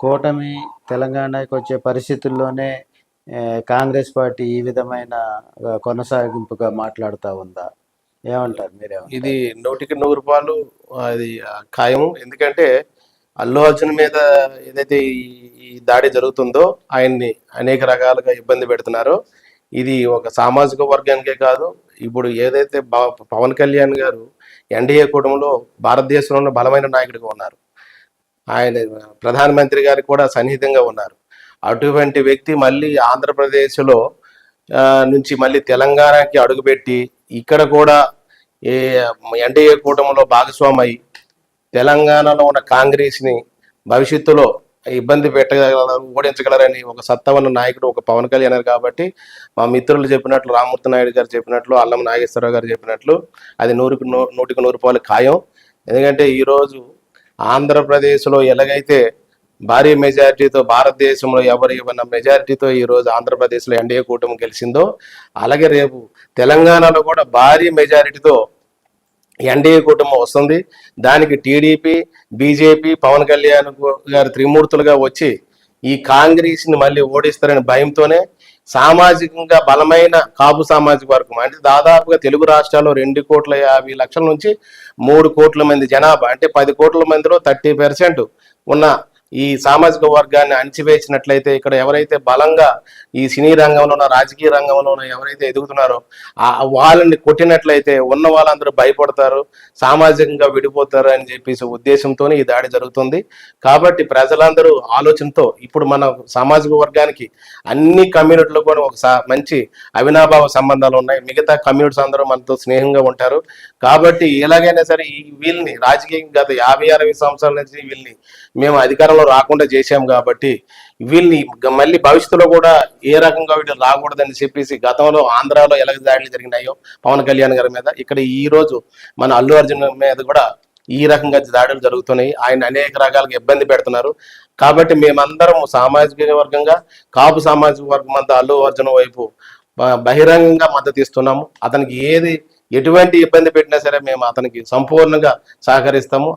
కూటమి తెలంగాణకు వచ్చే పరిస్థితుల్లోనే కాంగ్రెస్ పార్టీ ఈ విధమైన కొనసాగింపుగా మాట్లాడుతూ ఉందా? ఏమంటారు మీరే ఇది నూటికి నూరు రూపాయలు అది ఖాయం ఎందుకంటే అల్లు అర్జున్ మీద ఏదైతే ఈ- దాడి జరుగుతుందో ఆయన్ని అనేక రకాలుగా ఇబ్బంది పెడుతున్నారు. ఇది ఒక సామాజిక వర్గానికే కాదు. ఇప్పుడు ఏదైతే పవన్ కళ్యాణ్ గారు ఎన్డీఏ కూటమిలో భారతదేశంలో బలమైన నాయకుడిగా ఉన్నారు. ఆయన ప్రధానమంత్రి గారు కూడా సన్నిహితంగా ఉన్నారు. అటువంటి వ్యక్తి మళ్ళీ ఆంధ్రప్రదేశ్లో నుంచి మళ్ళీ తెలంగాణకి అడుగుపెట్టి ఇక్కడ కూడా ఏ ఎన్డీఏ కూటమిలో భాగస్వామై తెలంగాణలో ఉన్న కాంగ్రెస్ని భవిష్యత్తులో ఇబ్బంది పెట్టగలరు ఓడించగలరని ఒక సత్తా ఉన్న నాయకుడు ఒక పవన్ కళ్యాణ్ కాబట్టి మా మిత్రులు చెప్పినట్లు రామూర్తి నాయుడు గారు చెప్పినట్లు అల్లం నాగేశ్వరరావు గారు చెప్పినట్లు అది నూరుకు నూ నూటికి నూరు రూపాయలు ఖాయం. ఎందుకంటే ఈరోజు ఆంధ్రప్రదేశ్లో ఎలాగైతే భారీ మెజారిటీతో భారతదేశంలో ఎవరు ఇవ్వన మెజారిటీతో ఈరోజు ఆంధ్రప్రదేశ్లో ఎన్డీఏ కూటమి గెలిచిందో అలాగే రేపు తెలంగాణలో కూడా భారీ మెజారిటీతో ఎన్డీఏ కూటమి వస్తుంది. దానికి టీడీపీ బీజేపీ పవన్ కళ్యాణ్ గారు త్రిమూర్తులుగా వచ్చి ఈ కాంగ్రెస్ని మళ్ళీ ఓడిస్తారని భయంతోనే సామాజికంగా బలమైన కాపు సామాజిక వర్గం. అంటే దాదాపుగా తెలుగు రాష్ట్రాల్లో రెండు కోట్ల యాభై లక్షల నుంచి మూడు కోట్ల మంది జనాభా అంటే పది కోట్ల మందిలో థర్టీ పర్సెంట్ ఉన్న ఈ సామాజిక వర్గాన్ని అణిచివేసినట్లయితే ఇక్కడ ఎవరైతే బలంగా ఈ సినీ రంగంలో రాజకీయ రంగంలో ఎవరైతే ఎదుగుతున్నారో ఆ వాళ్ళని కొట్టినట్లయితే ఉన్న వాళ్ళందరూ భయపడతారు సామాజికంగా విడిపోతారు అని చెప్పేసి ఉద్దేశంతోనే ఈ దాడి జరుగుతుంది. కాబట్టి ప్రజలందరూ ఆలోచనతో ఇప్పుడు మన సామాజిక వర్గానికి అన్ని కమ్యూనిటీలు కూడా ఒక మంచి అవినాభావ సంబంధాలు ఉన్నాయి. మిగతా కమ్యూనిటీస్ అందరూ మనతో స్నేహంగా ఉంటారు. కాబట్టి ఎలాగైనా సరే ఈ వీళ్ళని రాజకీయం గత యాభై అరవై సంవత్సరాల నుంచి వీళ్ళని మేము అధికారంలో రాకుండా చేశాం కాబట్టి వీళ్ళని మళ్ళీ భవిష్యత్తులో కూడా ఏ రకంగా వీళ్ళు రాకూడదని చెప్పేసి గతంలో ఆంధ్రాలో ఎలా దాడులు జరిగినాయో పవన్ కళ్యాణ్ గారి మీద ఇక్కడ ఈ రోజు మన అల్లు అర్జున్ మీద కూడా ఈ రకంగా దాడులు జరుగుతున్నాయి. ఆయన అనేక రకాలుగా ఇబ్బంది పెడుతున్నారు. కాబట్టి మేమందరం సామాజిక వర్గంగా కాపు సామాజిక వర్గం అంతా అల్లు అర్జున్ వైపు బహిరంగంగా మద్దతు ఇస్తున్నాము. అతనికి ఏది ఎటువంటి ఇబ్బంది పెట్టినా సరే మేము అతనికి సంపూర్ణంగా సహకరిస్తాము.